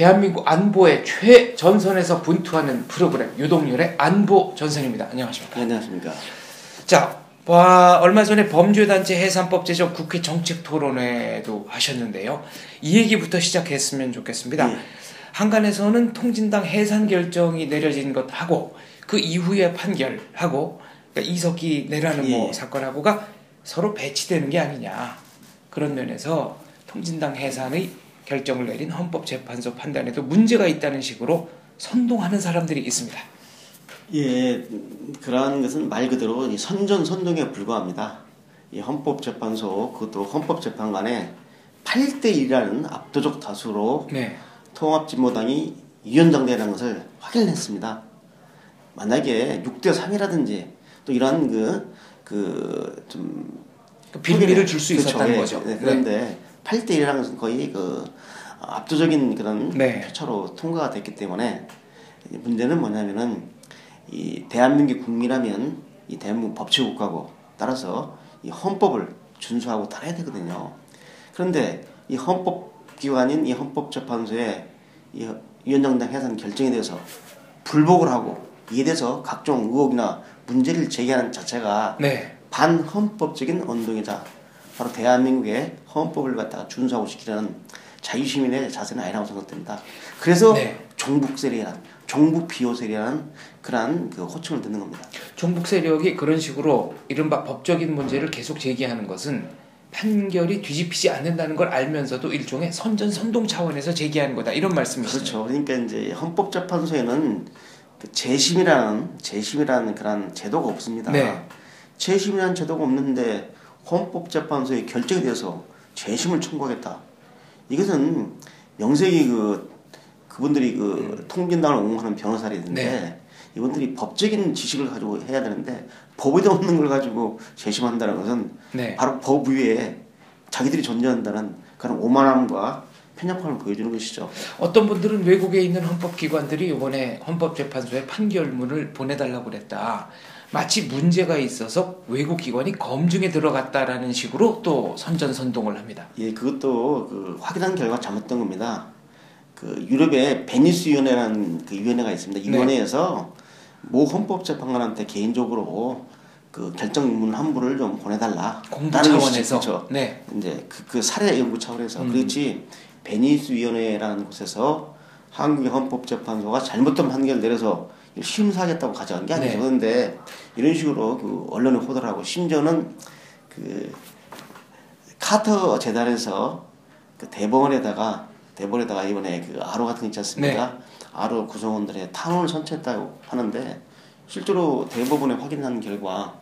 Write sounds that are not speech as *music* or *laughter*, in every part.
대한민국 안보의 최전선에서 분투하는 프로그램 유동열의 안보 전선입니다. 안녕하십니까? 네, 안녕하십니까? 자, 와, 얼마 전에 범죄단체 해산법 제정 국회 정책 토론회도 하셨는데요. 이 얘기부터 시작했으면 좋겠습니다. 네. 한간에서는 통진당 해산 결정이 내려진 것하고 그 이후에 판결하고 그러니까 이석기 내라는 뭐 예. 사건하고가 서로 배치되는 게 아니냐 그런 면에서 통진당 해산의 결정을 내린 헌법재판소 판단에도 문제가 있다는 식으로 선동하는 사람들이 있습니다. 예, 음, 그러한 것은 말 그대로 이 선전 선동에 불과합니다. 이 헌법재판소 그것도 헌법재판관에 8대 1이라는 압도적 다수로 네, 통합진보당이 위원장되는 것을 확인했습니다. 만약에 6대 3이라든지 또 이러한 그, 그, 좀. 그 빌미를 줄수 그렇죠. 있었다는 예, 거죠. 네, 그런데 8대 1이라는 것은 거의 그 압도적인 그런 네. 표차로 통과가 됐기 때문에 이 문제는 뭐냐면은 이 대한민국 국민이라면 이 대한민국 법치국 가고 따라서 이 헌법을 준수하고 따라야 되거든요. 그런데 이 헌법 기관인 이 헌법재판소의 이 위원장당 해산 결정에 대해서 불복을 하고 이에 대해서 각종 의혹이나 문제를 제기하는 자체가 네, 반헌법적인 운동이다. 바로 대한민국의 헌법을 갖다가 준수하고 지키려는 자유시민의 자세는 아니라고 생각됩니다. 그래서 네. 종북 세력이란 종북 비호 세력이라는 그러한 그 호칭을 듣는 겁니다. 종북 세력이 그런 식으로 이른바 법적인 문제를 계속 제기하는 것은 판결이 뒤집히지 않는다는 걸 알면서도 일종의 선전 선동 차원에서 제기하는 거다 이런 말씀이시죠. 그렇죠. 그러니까 이제 헌법재판소에는 그 재심이라는 재심이라는 그런 제도가 없습니다. 네. 재심이라는 제도가 없는데 헌법재판소의 결정에 대해서 재심을 청구하겠다. 이것은 명색이 그 그분들이 그 통진당을 옹호하는 변호사들인데 네. 이분들이 법적인 지식을 가지고 해야 되는데 법에도 없는 걸 가지고 재심한다는 것은 네. 바로 법 위에 자기들이 존재한다는 그런 오만함과 편협함을 보여주는 것이죠. 어떤 분들은 외국에 있는 헌법기관들이 이번에 헌법재판소에 판결문을 보내달라고 그랬다. 마치 문제가 있어서 외국 기관이 검증에 들어갔다라는 식으로 또 선전선동을 합니다. 예, 그것도 그 확인한 결과 잘못된 겁니다. 그 유럽에 베니스 위원회라는 그 위원회가 있습니다. 이 네. 위원회에서 모 헌법 재판관한테 개인적으로 그 결정문 한 부를 좀 보내달라. 공부. 차원에서 그렇죠. 네. 이제 그, 그 사례 연구 차원에서 음. 그렇지 베니스 위원회라는 곳에서 한국의 헌법재판소가 잘못된 판결을 내려서 심사하겠다고 가져간 게 아니죠. 네. 그런데 이런 식으로 그 언론에 호도를 하고 심지어는 그 카터 재단에서 그 대법원에다가 대법원에다가 이번에 그 아로 같은 거 있지 않습니까? 네. 아로 구성원들의 탄원을 선처했다고 하는데 실제로 대법원에 확인한 결과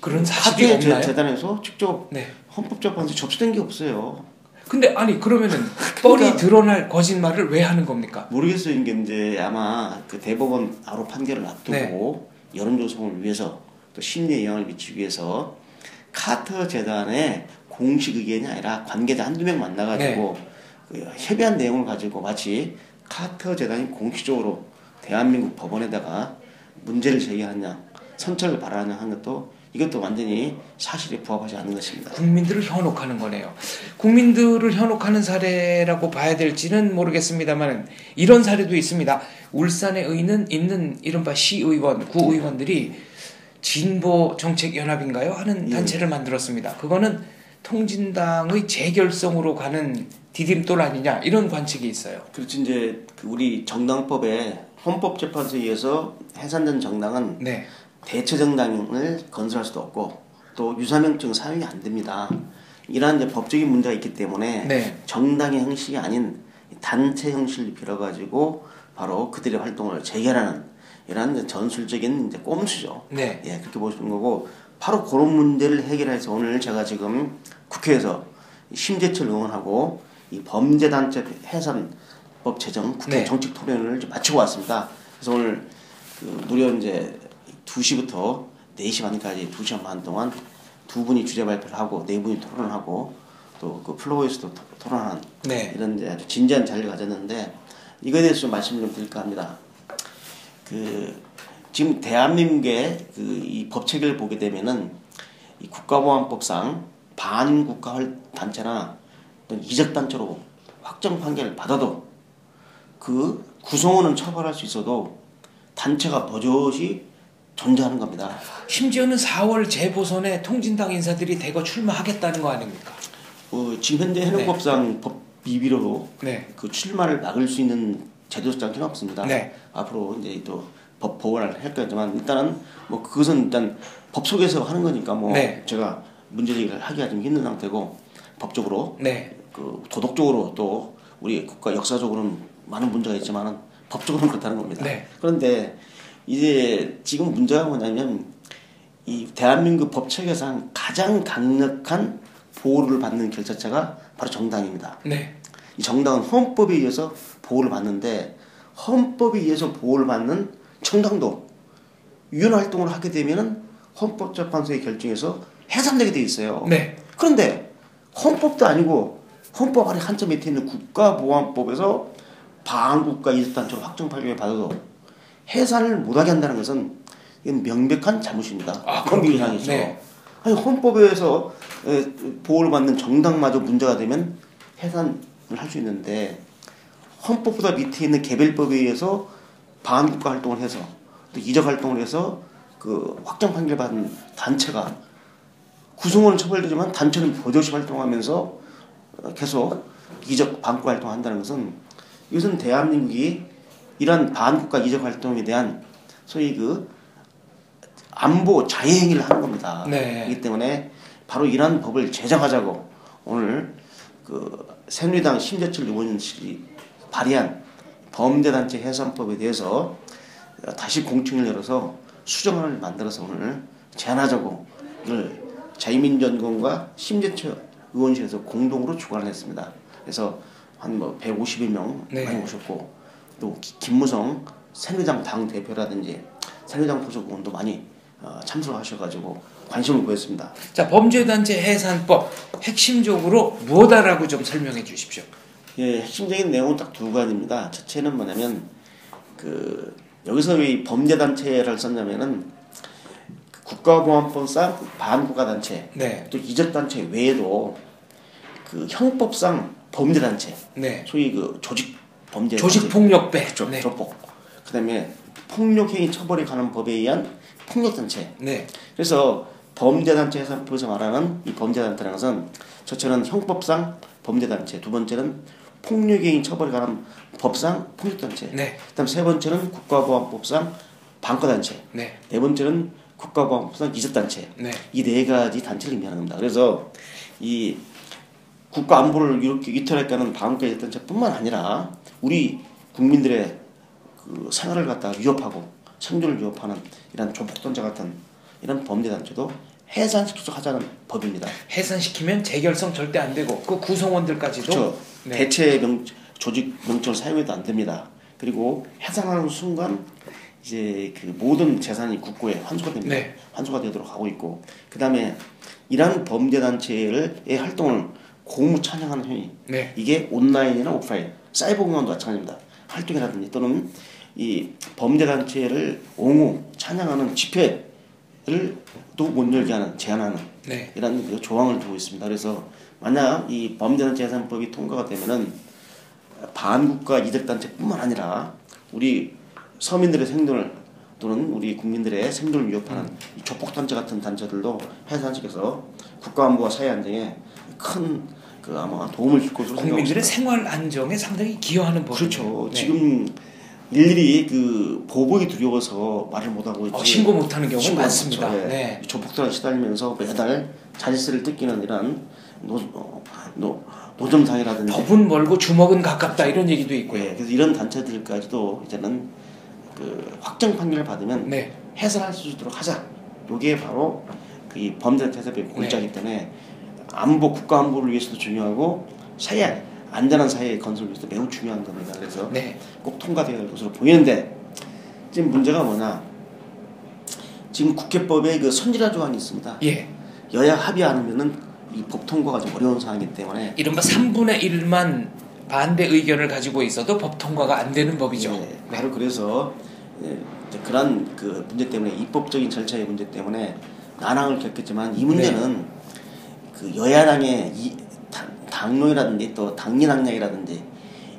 그런 사실이 없나요? 재단에서 직접 네. 헌법재판소 접수된 게 없어요. 근데 아니 그러면은 *laughs* 그러니까- 뻘이 드러날 거짓말을 왜 하는 겁니까? 모르겠어요. 이게 이제 아마 그 대법원 아로 판결을 앞두고 네. 여론 조성을 위해서 또 심리에 영향을 미치기 위해서 카터 재단의 공식 의견이 아니라 관계자 한두 명 만나가지고 네. 그 협의한 내용을 가지고 마치 카터 재단이 공식적으로 대한민국 법원에다가 문제를 제기하냐 선처를 바라냐 한 것도 이것도 완전히 사실에 부합하지 않는 것입니다. 국민들을 현혹하는 거네요. 국민들을 현혹하는 사례라고 봐야 될지는 모르겠습니다만 이런 사례도 있습니다. 울산에 있는 있는 이른바 시의원, 구의원들이 진보 정책 연합인가요? 하는 예. 단체를 만들었습니다. 그거는 통진당의 재결성으로 가는 디딤돌 아니냐 이런 관측이 있어요. 그렇지 이제 그 우리 정당법에 헌법재판소에 의해서 해산된 정당은 네. 대체 정당을 건설할 수도 없고 또 유사명증 사용이 안 됩니다. 이러한 이제 법적인 문제가 있기 때문에 네. 정당의 형식이 아닌 단체 형식을 빌어가지고 바로 그들의 활동을 재결하는 이러한 이제 전술적인 이제 꼼수죠. 네. 예, 그렇게 보시는 거고 바로 그런 문제를 해결해서 오늘 제가 지금 국회에서 심재철 의원하고 이 범죄단체 해산법 제정 국회 네. 정책 토론을 마치고 왔습니다. 그래서 오늘 그 무려 이제 2시부터 4시 반까지 2시간 반 동안 두 분이 주제 발표를 하고 네 분이 토론을 하고 또 그 플로어에서도 토- 토론하는 네. 이런 아주 진지한 자리를 가졌는데 이거에 대해서 좀 말씀 좀 드릴까 합니다. 그 지금 대한민국의 그 이 법체계를 보게 되면은 이 국가보안법상 반국가 활- 단체나 이적 단체로 확정 판결을 받아도 그 구성원은 처벌할 수 있어도 단체가 버젓이 존재하는 겁니다. 심지어는 4월 재보선에 통진당 인사들이 대거 출마하겠다는 거 아닙니까? 어, 지금 현재 현행법상 법 비비로 네. 그 출마를 막을 수 있는 제도적 장치는 없습니다. 네. 앞으로 이제 또 법 보완을 할 거지만 일단은 뭐 그것은 일단 법 속에서 하는 거니까 뭐 네. 제가 문제 제기를 하기가 좀 힘든 상태고 법적으로 네. 그 도덕적으로 또 우리 국가 역사적으로는 많은 문제가 있지만은 법적으로는 그렇다는 겁니다. 네. 그런데 이제 지금 문제가 뭐냐면 이 대한민국 법 체계상 가장 강력한 보호를 받는 결자체가 바로 정당입니다. 네. 이 정당은 헌법에 의해서 보호를 받는데 헌법에 의해서 보호를 받는 정당도 유연 활동을 하게 되면은 헌법재판소의 결정에서 해산되게 돼 있어요. 네. 그런데 헌법도 아니고 헌법 아래 한점 밑에 있는 국가보안법에서 반국가 이익단체로 확정 판결을 받아도 해산을 못하게 한다는 것은 이건 명백한 잘못입니다. 아, 헌법 그렇군요. 이상이죠. 네. 아니 헌법에서 에, 보호를 받는 정당마저 문제가 되면 해산을 할 수 있는데 헌법보다 밑에 있는 개별법에 의해서 반국가 활동을 해서 또 이적 활동을 해서 그 확정 판결 받은 단체가 구성원은 처벌되지만 단체는 버젓이 활동하면서 어, 계속 이적 반국가 활동한다는 것은 이것은 대한민국이 이러한 반국가 이적 활동에 대한 소위 그 안보 자해 행위를 하는 겁니다. 네. 그렇기 때문에 바로 이러한 법을 제정하자고 오늘 그 새누리당 심재철 의원실이 발의한 범죄단체 해산법에 대해서 다시 공청을 열어서 수정안을 만들어서 오늘 제안하자고 이걸 자유민주연구원과 심재철 의원실에서 공동으로 주관을 했습니다. 그래서 한 뭐 150여 명 네. 많이 오셨고 또 기- 김무성 새누리당 당 대표라든지 새누리당 소속의원도 많이 어, 참석하셔가지고 관심을 보였습니다. 자, 범죄단체 해산법 핵심적으로 무엇이라고 좀 설명해 주십시오. 예, 핵심적인 내용은 딱 두 가지입니다. 첫째는 뭐냐면 그 여기서 왜 범죄 단체를 썼냐면은 그 국가보안법상 반국가 단체 네. 또 이적 단체 외에도 그 형법상 범죄 단체 네. 소위 그 조직 범죄 조직 폭력배. 그렇죠. 네. 조폭. 그다음에 폭력행위 처벌에 관한 법에 의한 폭력단체. 네. 그래서 범죄단체 해산법에서 말하는 이 범죄단체라는 것은 첫째는 형법상 범죄단체, 두 번째는 폭력행위 처벌에 관한 법상 폭력단체, 네. 그다음 세 번째는 국가보안법상 반과단체, 네. 네 번째는 국가보안법상 이적단체. 네. 이네 가지 단체를 의미하는 겁니다. 그래서 이 국가 안보를 이렇게 위태롭게하는 반국가 이적단체뿐만 아니라 우리 국민들의 그 생활을 갖다 위협하고 생존을 위협하는 이런 조폭단체 같은 이런 범죄 단체도 해산시키도록 하자는 법입니다. 해산시키면 재결성 절대 안 되고 그 구성원들까지도 그렇죠. 네. 대체 명, 조직 명칭을 사용해도 안 됩니다. 그리고 해산하는 순간 이제 그 모든 재산이 국고에 환수가 됩니다. 네. 환수가 되도록 하고 있고 그 다음에 이러한 범죄 단체의 활동을 공무 찬양하는 행위 네. 이게 온라인이나 오프라인 사이버 공간도 마찬가지입니다. 활동이라든지 또는 이 범죄 단체를 옹호 찬양하는 집회를 또 못 열게 하는 제한하는 네. 이런 그 조항을 두고 있습니다. 그래서 만약 이 범죄 단체 해산법이 통과가 되면은 반국가 이적 단체뿐만 아니라 우리 서민들의 생존을 또는 우리 국민들의 생존을 위협하는 이 조폭 단체 같은 단체들도 해산시켜서 국가안보와 사회 안정에 큰 그 아마 도움을 줄 것으로 국민들의. 생활 안정에 상당히 기여하는 법이죠. 그렇죠. 네. 지금 일일이 그 보복이 두려워서 말을 못하고. 어, 신고 못하는 경우 신고가 많습니다. 예. 네. 조폭들한테 시달리면서 매달 자릿세를 뜯기는 이런 노, 어, 노, 노점상이라든지 법은 멀고 주먹은 가깝다 이런 얘기도 있고요. 예, 그래서 이런 단체들까지도 이제는 그 확정 판결을 받으면 네. 해산할 수 있도록 하자. 요게 바로 그이 범죄 대책의 네. 골자이기 때문에 안보 국가 안보를 위해서도 중요하고 사회 안전한 사회 건설을 위해서 매우 중요한 겁니다. 그래서 네. 꼭 통과되어야 할 것으로 보이는데 지금 문제가 뭐냐? 지금 국회법에 그 선진화 조항이 있습니다. 예. 여야 합의 않으면은 이 법 통과가 좀 어려운 상황이기 때문에 이른바 3분의 1만 반대 의견을 가지고 있어도 법 통과가 안 되는 법이죠. 네, 바로 그래서 예, 그런 그 문제 때문에 입법적인 절차의 문제 때문에 난항을 겪겠지만 이 문제는 그 여야당의 이 당- 당론이라든지 또 당리당략이라든지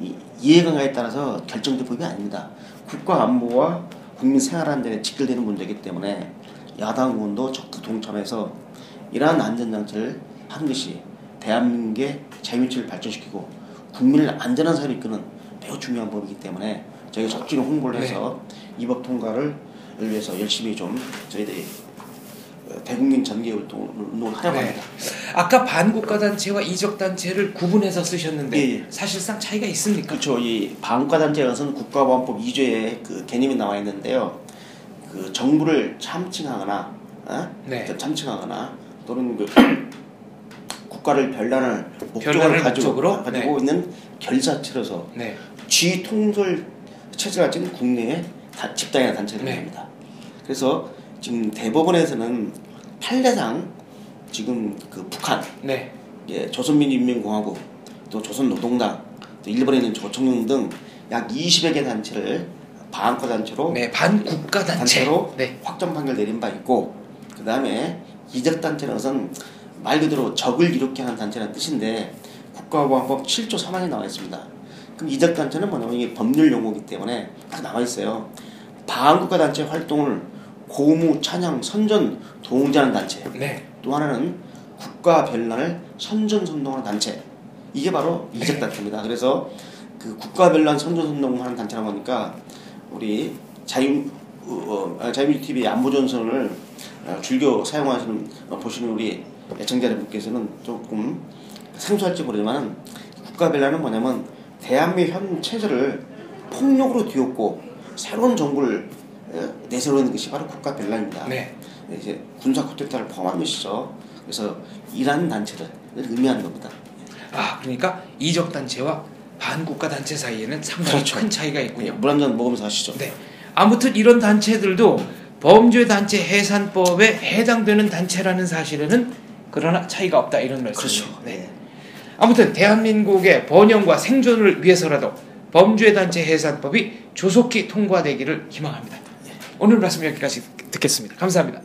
이, 이해관계에 따라서 결정된 법이 아닙니다. 국가 안보와 국민 생활 안전에 직결되는 문제이기 때문에 야당 의원도 적극 동참해서 이러한 안전장치를 하는 것이 대한민국의 자유민주를 발전시키고 국민을 안전한 사회를 이끄는 매우 중요한 법이기 때문에 저희가 적극적으로 홍보를 해서 이법 통과를 위해서 열심히 좀 저희들이 대국민 전개 운동을 하려고 네. 합니다. 아까 반국가 단체와 이적 단체를 구분해서 쓰셨는데 예, 예. 사실상 차이가 있습니까? 그렇죠. 이 반국가 단체에서는 국가보안법 2조에 그 개념이 나와 있는데요. 그 정부를 참칭하거나, 어? 네. 참칭하거나 또는 그 *coughs* 국가를 별난을 별난을 가지고? 가지고 있는 결사체로서 네. 쥐 통솔 체제가 국내의 다- 집단이나 단체를 네. 말합니다. 그래서 지금 대법원에서는 판례상 지금 그 북한, 네. 예, 조선민주인민공화국, 또 조선노동당, 또 일본에 있는 조청룡 등 약 20여 개 단체를 반국가 단체로 네. 반국가 단체. 단체 로 네. 확정 판결 내린 바 있고 그 다음에 이적 단체는 것은 말 그대로 적을 이롭게 하는 단체라는 뜻인데 국가보안법 7조 3항에 나와 있습니다. 그럼 이적 단체는 뭐냐면 이게 법률 용어이기 때문에 딱 나와 있어요. 반국가 단체 활동을 고무, 찬양, 선전, 동자하는 단체. 네. 또 하나는 국가 별난을 선전 선동하는 단체. 이게 바로 네. 이적 단체입니다. 그래서 그 국가 별난 선전 선동하는 단체라고 하니까 우리 자유 어, 어, 자유민주 TV의 안보 전선을 어, 즐겨 사용하시는 어, 보시는 우리 애청자 여러분께서는 조금 생소할지 모르지만 국가 별난은 뭐냐면 대한민국 현 체제를 폭력으로 뒤엎고 새로운 정부를 어, 내세우는 것이 바로 국가 별난입니다. 네. 이제 군사 쿠데타를 포함한 것이죠. 그래서 이란 단체를 의미하는 겁니다. 아, 그러니까 이적 단체와 반국가 단체 사이에는 상당히 그렇죠. 큰 차이가 있군요. 물한잔 먹으면서 하시죠. 네. 아무튼 이런 단체들도 범죄 단체 해산법에 해당되는 단체라는 사실에는 그러나 차이가 없다 이런 말씀이죠. 그렇죠. 네. 아무튼 대한민국의 번영과 생존을 위해서라도 범죄 단체 해산법이 조속히 통과되기를 희망합니다. 오늘 말씀 여기까지 듣겠습니다. 감사합니다.